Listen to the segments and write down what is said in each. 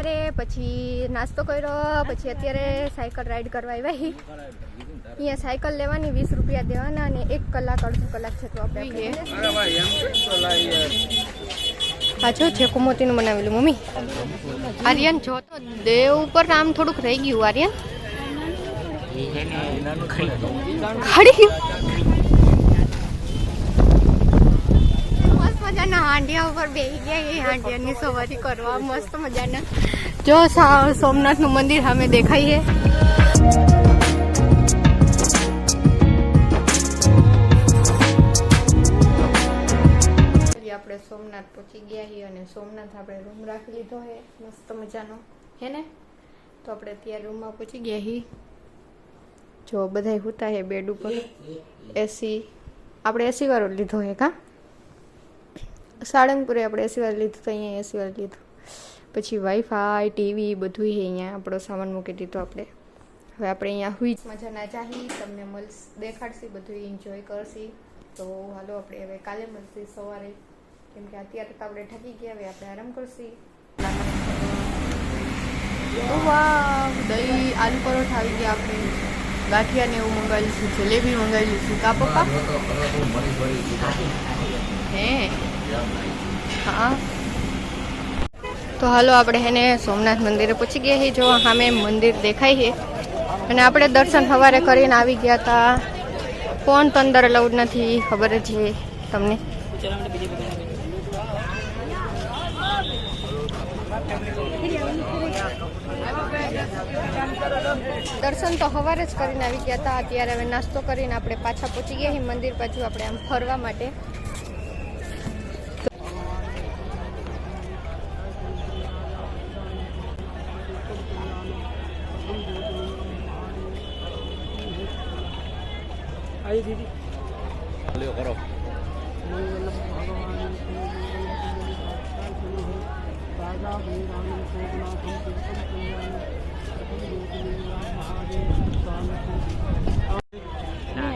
સવારે પછી નાસ્તો કર્યો પછી અત્યારે સાયકલ રાઈડ કરવા આવ્યા અહીંયા સાયકલ લેવાની વીસ રૂપિયા દેવાના અને એક કલાક અડધો કલાક છે તો આપણે આ જો છે કુમોતીનું બનાવેલું મમ્મી. આર્યન જો તો દેવ ઉપર આમ થોડુંક રહી ગયું આર્યન. ખડી ગયું મજાના હાંડિયા ઉપર બેસી ગયા એ હાંડિયાની સવારી કરવા મસ્ત મજાના. જો સા- સોમનાથનું મંદિર સામે દેખાય છે પછી આપણે સોમનાથ પહોંચી ગયા છીએ અને સોમનાથ આપણે રૂમ રાખી લીધો છે. મસ્ત મજાનો. હે ને? તો આપણે અત્યારે રૂમમાં પહોંચી ગયા છીએ. જો બધા હોતા હે બેડ ઉપર. એસી. આપણે એસી વાળો લીધો હે કા? સાળંગપુરે આપણે એસી વાળો લીધું તો અહીંયા એસી લીધું. પછી વાઈફાઈ ટીવી બધું અહીંયા આપણો સામાન મૂકી દીધો આપણે. હવે આપણે અહીંયા હુઈ મજાના ચાહી તમને મળશ દેખાડશી બધું એન્જોય કરશી. તો હાલો આપણે હવે કાલે મળશે સવારે. કેમ કે અત્યારે તો આપણે ઠકી ગયા હવે આપણે આરામ કરશી. વાહ દહીં આલુ પરોઠા આવી ગયા આપણે. ગાંઠિયા ને એવું મંગાવેલું છે જલેબી મંગાવેલી છે. કા પપ્પા? હે? હા. તો હાલો આપણે હેને સોમનાથ મંદિરે પહોંચી ગયા છીએ. જો સામે મંદિર દેખાય છે. અને આપણે દર્શન સવારે કરીને આવી ગયા હતા ફોન તો અંદર અલાઉડ નથી, ખબર જ છે તમને. દર્શન તો સવારે જ કરીને આવી ગયા હતા અત્યારે હવે નાસ્તો કરીને આપણે પાછા પહોંચી ગયા છીએ મંદિર બાજુ, આપણે આમ ફરવા માટે. લ્યો કરો.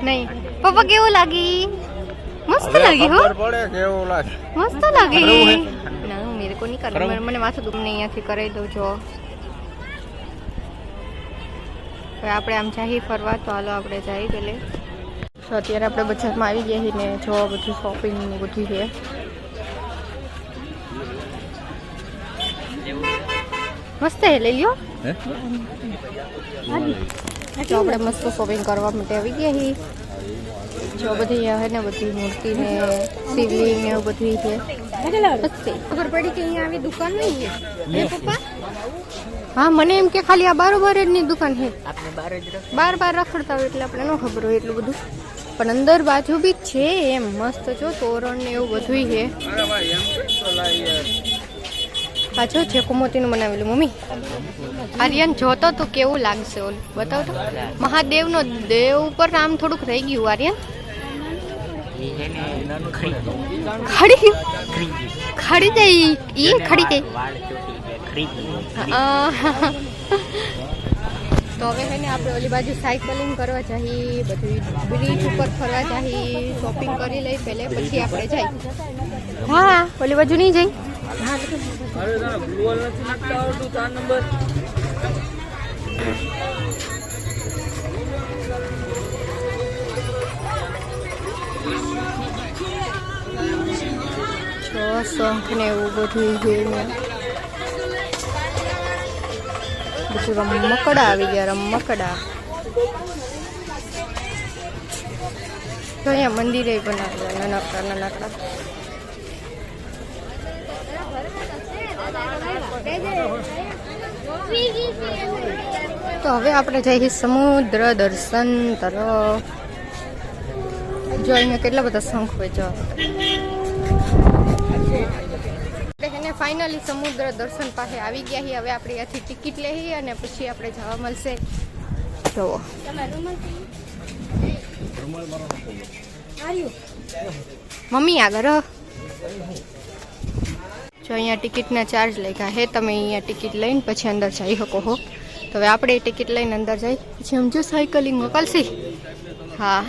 નહીં. પપ્પા કેવું લાગી? મસ્ત લાગી હો. પડે કેવું લાગે. મસ્ત લાગી? ના મેરે કો નહીં કરવું? મને- માથું દુખ નહીં અહીંયાથી કરાવી દઉં જો. હવે આપણે આમ જાહી ફરવા તો હાલો આપણે જઈએ પેલે. તો અત્યારે આપણે બજારમાં આવી ગયા છીએ ને જો બધું શોપિંગ ને બધું છે. મસ્ત હે લઈ લ્યો. હે? તો આપણે મસ્ત શોપિંગ કરવા માટે આવી ગયા છીએ. જો બધી આવે ને બધી મૂર્તિ ને શિવલિંગ ને એવું બધું છે. મસ્તી. ખબર પડી કે અહીંયા આવી દુકાન નહીં છે? હે? પપ્પા? હા મને એમ કે ખાલી આ બારોબાર જ ની દુકાન છે. બાર બાર રખડતા હોય એટલે આપણે ન ખબર હોય એટલું બધું. પણ અંદર બાજુ બી છે એમ. મસ્ત જો તોરણ ને એવું બધું છે. જો છે કુમોતીનું બનાવેલું મમ્મી. આર્યન જોતો તો કેવું લાગશે ઓલું? બતાવ તો મહાદેવનો દેવ ઉપર આમ થોડુંક રહી ગયું આર્યન. ખડી ખડી જઈ એ ખડી અ, તો હવે છે ને આપણે ઓલી બાજુ સાયકલિંગ કરવા જઈએ બધું બ્રિજ ઉપર ફરવા જઈએ શોપિંગ કરી લઈ પહેલે પછી આપણે જઈએ હા ઓલી બાજુ નહીં જઈ? છ શંખ ને એવું બધું છે બધું રમકડા આવી ગયા રમકડા તો અહીંયા મંદિરે બનાવેલા નાનકડા નાનકડા. તો હવે આપણે જઈએ સમુદ્ર દર્શન તરફ. જો અહીંયા કેટલા બધા શંખ વેચવા આપણે એને ફાઇનલી સમુદ્ર દર્શન પાસે આવી ગયા છીએ. હવે આપણે અહીંયાથી ટિકિટ લઈએ અને પછી આપણે જવા મળશે. જુઓ મમ્મી આગળ જો અહીંયા ટિકિટના ચાર્જ લખ્યા હે, તમે અહીંયા ટિકિટ લઈને પછી અંદર જઈ શકો હો. તો હવે આપણે ટિકિટ લઈને અંદર જઈ. પછી સમજો સાયકલિંગ મોકલશી? हाँ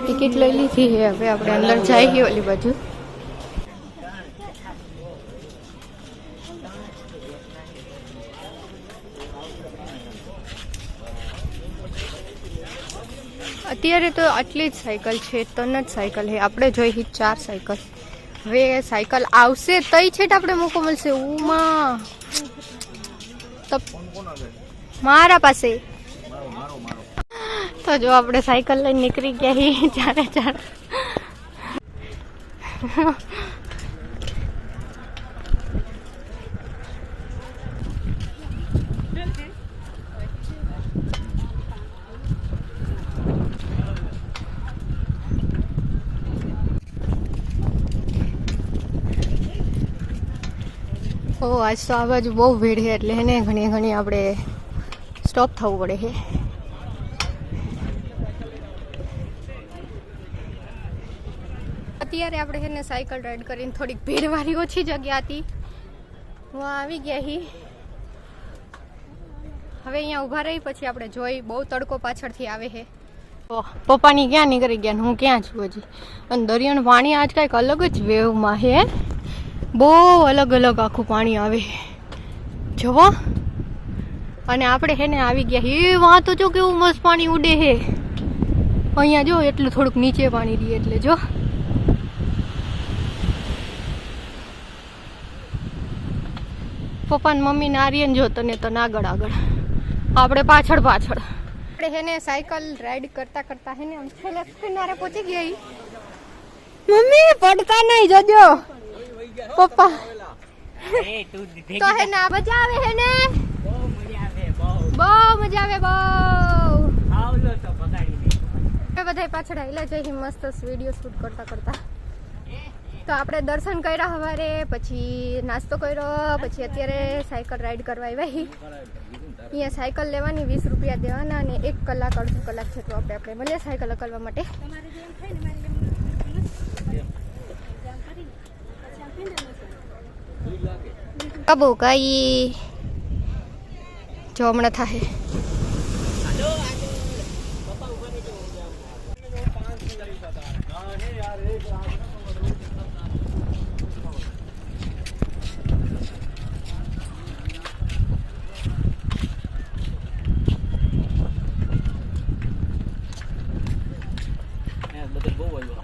टिकट लै ली थी हम आप अंदर जाए बाजू अत्यारे तो आटली साइकल है तन साइकल है आप जो ही चार साइकल हे साइकल आई छेट अपने मौको मिल મારા પાસે. તો જો આપણે સાયકલ લઈને નીકળી ગયા ચારે ચાર. ઓ આજ તો આ બાજુ બહુ ભીડ છે એટલે એને ઘણી ઘણી આપણે સ્ટોપ થવું પડે છે અત્યારે આપણે છે ને સાયકલ રાઈડ કરીને થોડીક ભીડવાળી ઓછી જગ્યા હતી. હું આવી ગયા હી. હવે અહીંયા ઊભા રહી પછી આપણે જોઈ બહુ તડકો પાછળથી આવે છે પપ્પાની ક્યાં નીકળી ગયા હું ક્યાં છું હજી? અને દરિયાનું પાણી આજ કાંઈક અલગ જ વેવમાં છે બહુ અલગ અલગ આખું પાણી આવે જવો. અને આપણે હે ને આવી ગયા. એ વાં તો જો કેવું મસ્ત પાણી ઉડે હે. અહીંયા જો એટલું થોડુંક નીચે પાણી દઈએ એટલે જો. પપ્પા ને મમ્મી ને આર્યન જો તને તો આગળ આગળ. આપણે પાછળ પાછળ. આપણે હે ને સાયકલ રાઈડ કરતા કરતા હે ને આમ છેલ્લે કિનારે પહોંચી ગયા મમ્મી પડતા નહીં જોજો. પપ્પા. તો હે ને મજા આવે હે ને? બહુ મજા આવે બહુ. અમે બધા પાછળ આવેલા જઈ મસ્ત વીડિયો શૂટ કરતા કરતા. તો આપણે દર્શન કર્યા સવારે પછી નાસ્તો કર્યો પછી અત્યારે સાયકલ રાઈડ કરવા આવ્યા અહીંયા સાયકલ લેવાની વીસ રૂપિયા દેવાના અને એક કલાક અડધો કલાક જેટલું આપણે આપણે મળીએ સાયકલ અકલવા માટે. કબુ કઈ જો હમણાં થાય બધે બહુ આવ્યો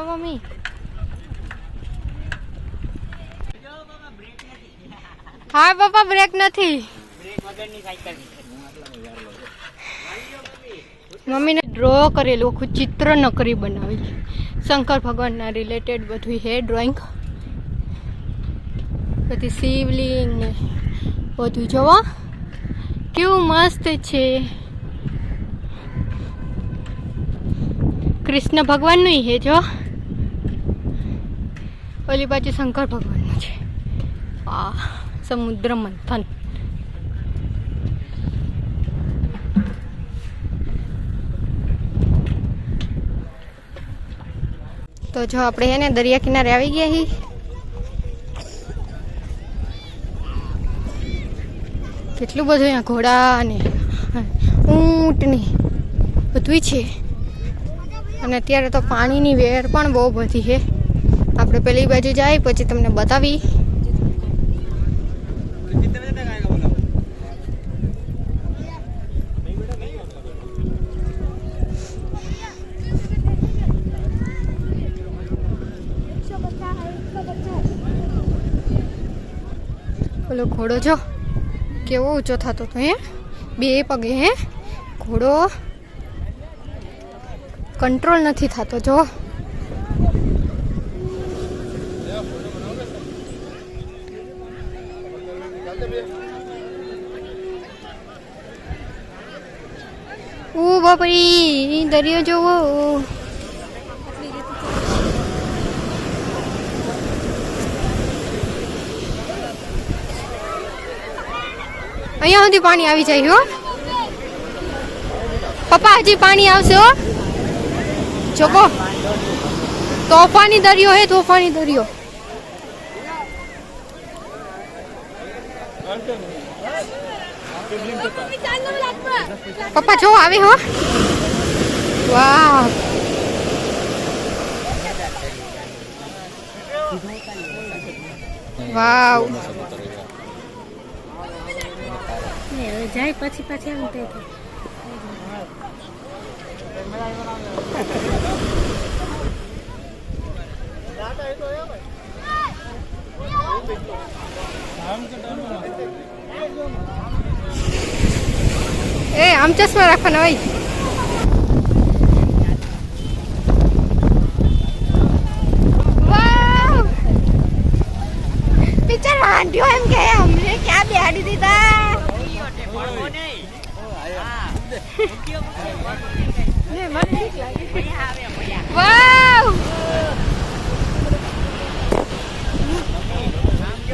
હેલો મમ્મી હા, પપ્પા બ્રેક નથી. મમ્મીને ડ્રો કરેલું, આખું ચિત્ર નકરી બનાવી શંકર ભગવાનના રિલેટેડ બધું હે ડ્રોઈંગ બધી શિવલિંગ ને બધું જોવો કેવું મસ્ત છે. કૃષ્ણ ભગવાનનું હે. જો ઓલી બાજુ શંકર ભગવાનનું છે. આ સમુદ્ર મંથન. તો જો આપણે એને દરિયા કિનારે આવી ગયા હી. કેટલું બધું અહીંયા ઘોડા અને ઊંટ બધું છે. અને અત્યારે તો પાણીની વેર પણ બહુ બધી છે. આપણે પેલી બાજુ જાય, પછી તમને બતાવી. ઓલો ઘોડો જો, કેવો ઊંચો થતો હતો, હે? બે પગે, હે? ઘોડો કંટ્રોલ નથી થતો, જો. ઓ બાપરી દરિયો જોવો. અહીંયા સુધી પાણી આવી જાય હો. પપ્પા, હજી પાણી આવશે હો. જોકો તોફાની દરિયો હે, તોફાની દરિયો. પપ્પા જો આવે હો. વાહ. વાવ. જાય પછી પછી આવું તે એ આમ ચશ્મા રાખવાના હોય વાવ પિક્ચર હાંડ્યો એમ કે અમને ક્યાં બેહાડી દીધા ને મને ઠીક લાગે. વાવ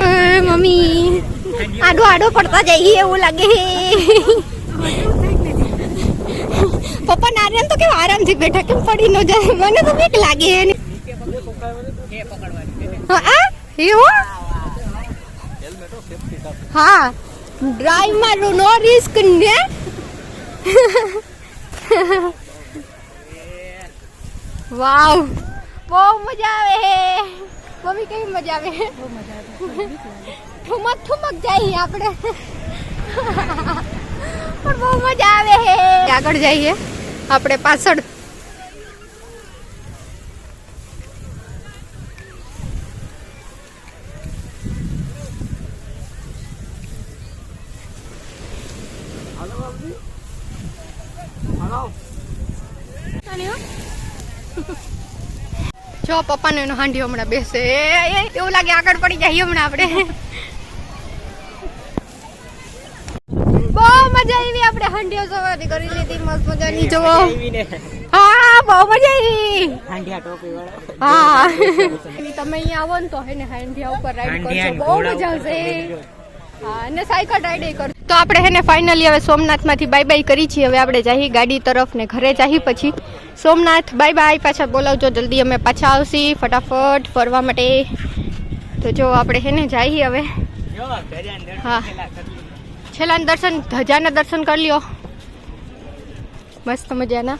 મમ્મી આડો આડો પડતા જઈએ એવું લાગે પપ્પા નારિયેલ તો કેમ આરામથી બેઠા કેમ પડી ન જાય મને તો બીક લાગે એને હા એવું હા ડ્રાઈવમાં નો રિસ્ક ને વાવ બહુ મજા આવે મમ્મી કેવી મજા આવે? ઠુમક ઠુમક જઈએ આપણે. પણ બહુ મજા આવે. હે આગળ જઈએ. આપણે પાછળ જો પપ્પાને એનો હાંડી હમણાં બેસે. એવું લાગે આગળ પડી જાય હમણાં આપણે. બહુ મજા આવી આપણે હાંડીઓ જોવાની કરી લીધી મસ્ત મજાની જોવો. હા બહુ મજા આવી હા. તમે અહીંયા આવો ને તો હે ને હાંડિયા ઉપર રાઈડ કરશો બહુ મજા આવશે. હા અને સાયકલ રાઈડ કરશો તો આપણે હેને ફાઇનલી હવે સોમનાથમાંથી બાય બાય કરી છીએ. હવે આપણે જઈએ ગાડી તરફ ને ઘરે જઈએ પછી. સોમનાથ બાય બાય પાછા બોલાવજો જલ્દી, અમે પાછા આવશી. ફટાફટ ફરવા માટે. તો જો આપણે હેને જઈએ હવે. હા. છેલ્લા દર્શન, ધજાના દર્શન કરી લ્યો. મસ્ત મજાના.